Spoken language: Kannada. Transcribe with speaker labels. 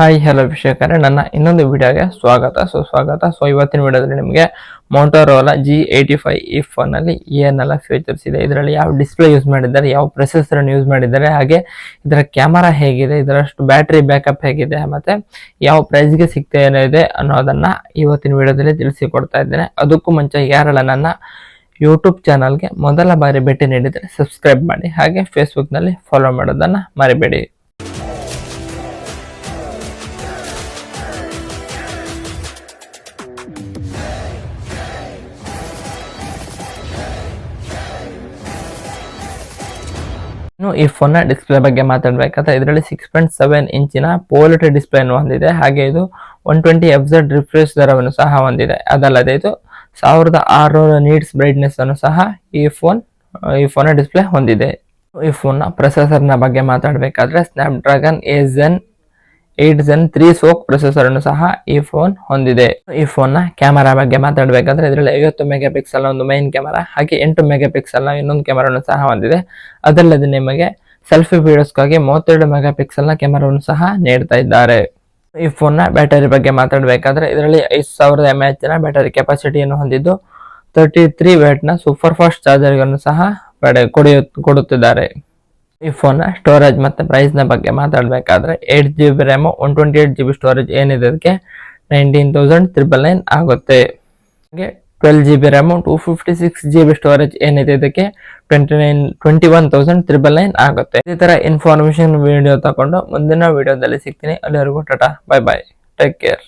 Speaker 1: ಹಾಯ್ ಹಲೋ ವೀಕ್ಷಕರೇ. ನನ್ನ ಇನ್ನೊಂದು ವಿಡಿಯೋಗೆ ಸ್ವಾಗತ. ಸೊ ಸ್ವಾಗತ. ಸೊ ಇವತ್ತಿನ ವಿಡಿಯೋದಲ್ಲಿ ನಿಮಗೆ ಮೋಟೋರೋಲಾ ಜಿ ಏಯ್ಟಿ ಫೈವ್ ಈ ಫೋನಲ್ಲಿ ಏನೆಲ್ಲ ಫೀಚರ್ಸ್ ಇದೆ, ಇದರಲ್ಲಿ ಯಾವ ಡಿಸ್ಪ್ಲೇ ಯೂಸ್ ಮಾಡಿದ್ದಾರೆ, ಯಾವ ಪ್ರೊಸೆಸರನ್ನು ಯೂಸ್ ಮಾಡಿದ್ದಾರೆ, ಹಾಗೆ ಇದರ ಕ್ಯಾಮರಾ ಹೇಗಿದೆ, ಇದರಷ್ಟು ಬ್ಯಾಟ್ರಿ ಬ್ಯಾಕಪ್ ಹೇಗಿದೆ, ಮತ್ತು ಯಾವ ಪ್ರೈಸ್ಗೆ ಸಿಗ್ತಾ ಇದೆ ಅನ್ನೋದನ್ನು ಇವತ್ತಿನ ವಿಡಿಯೋದಲ್ಲಿ ತಿಳಿಸಿಕೊಡ್ತಾ ಇದ್ದೇನೆ. ಅದಕ್ಕೂ ಮುಂಚೆ ಯಾರೆಲ್ಲ ನನ್ನ ಯೂಟ್ಯೂಬ್ ಚಾನಲ್ಗೆ ಮೊದಲ ಬಾರಿ ಭೇಟಿ ನೀಡಿದರೆ ಸಬ್ಸ್ಕ್ರೈಬ್ ಮಾಡಿ, ಹಾಗೆ ಫೇಸ್ಬುಕ್ನಲ್ಲಿ ಫಾಲೋ ಮಾಡೋದನ್ನು ಮರಿಬೇಡಿ. ಇನ್ನು ಈ ಫೋನ್ನ ಡಿಸ್ಪ್ಲೇ ಬಗ್ಗೆ ಮಾತಾಡಬೇಕಾದ್ರೆ ಇದರಲ್ಲಿ ಸಿಕ್ಸ್ ಪಾಯಿಂಟ್ ಸೆವೆನ್ ಇಂಚಿನ ಪೋಲಿಟಿ ಡಿಸ್ಪ್ಲೇ ಹೊಂದಿದೆ. ಹಾಗೆ ಇದು one twenty F Z refresh ದರವನ್ನು ಸಹ ಹೊಂದಿದೆ. ಅದಲ್ಲದೆ ಇದು ಸಾವಿರದ ಆರುನೂರು ನೀಡ್ಸ್ ಬ್ರೈಟ್ನೆಸ್ ಅನ್ನು ಸಹ ಈ ಫೋನ್ ಈ ಫೋನ್ ಡಿಸ್ಪ್ಲೇ ಹೊಂದಿದೆ. ಈ ಫೋನ್ನ ಪ್ರೊಸೆಸರ್ನ ಬಗ್ಗೆ ಮಾತಾಡಬೇಕಾದ್ರೆ Snapdragon a zen eight gen three SoC processor ಅನ್ನು ಸಹ ಈ ಫೋನ್ ಹೊಂದಿದೆ. ಈ ಫೋನ್ನ ಕ್ಯಾಮರಾ ಬಗ್ಗೆ ಮಾತಾಡಬೇಕಾದ್ರೆ ಇದರಲ್ಲಿ ಐವತ್ತು ಮೆಗಾ ಪಿಕ್ಸೆಲ್ ಒಂದು ಮೈನ್ ಕ್ಯಾಮರಾ ಹಾಗೆ ಎಂಟು ಮೆಗಾ ಪಿಕ್ಸೆಲ್ನ ಇನ್ನೊಂದು ಕ್ಯಾಮರಾನು ಸಹ ಹೊಂದಿದೆ. ಅದಲ್ಲದೆ ನಿಮಗೆ ಸೆಲ್ಫಿ ವಿಡಿಯೋಸ್ಗಾಗಿ ಮೂವತ್ತೆರಡು ಮೆಗಾ ಪಿಕ್ಸೆಲ್ನ ಕ್ಯಾಮರಾವನ್ನು ಸಹ ನೀಡ್ತಾ ಇದ್ದಾರೆ. ಈ ಫೋನ್ನ ಬ್ಯಾಟರಿ ಬಗ್ಗೆ ಮಾತಾಡಬೇಕಾದ್ರೆ ಇದರಲ್ಲಿ ಐದು ಸಾವಿರದ ಎಂ ಎಚ್ನ ಬ್ಯಾಟರಿ ಕೆಪಾಸಿಟಿಯನ್ನು ಹೊಂದಿದ್ದು ತರ್ಟಿ ತ್ರೀ ವ್ಯಾಟ್ನ ಸೂಪರ್ ಫಾಸ್ಟ್ ಚಾರ್ಜರ್ ಸಹ ಪಡೆ ಕೊಡುತ್ತಿದ್ದಾರೆ. ಈ ಫೋನ್ ಸ್ಟೋರೇಜ್ ಮತ್ತೆ ಪ್ರೈಸ್ನ ಬಗ್ಗೆ ಮಾತಾಡಬೇಕಾದ್ರೆ eight G B RAM one twenty eight G B storage ಏನಿದೆ ಅದಕ್ಕೆ? ನೈನ್ಟೀನ್ ತೌಸಂಡ್ ತ್ರಿಬಲ್ ನೈನ್ ಆಗುತ್ತೆ. ಹಾಗೆ twelve G B RAM two fifty six G B storage ಏನಿದೆ ಇದಕ್ಕೆ? Twenty nine twenty one thousand triple nine ಆಗುತ್ತೆ. ಇದೇ ತರ ಇನ್ಫಾರ್ಮೇಷನ್ ವಿಡಿಯೋ ತಗೊಂಡು ಮುಂದಿನ ವಿಡಿಯೋದಲ್ಲಿ ಸಿಗ್ತೀನಿ. ಅಲ್ಲಿವರೆಗೂ tata bye bye take care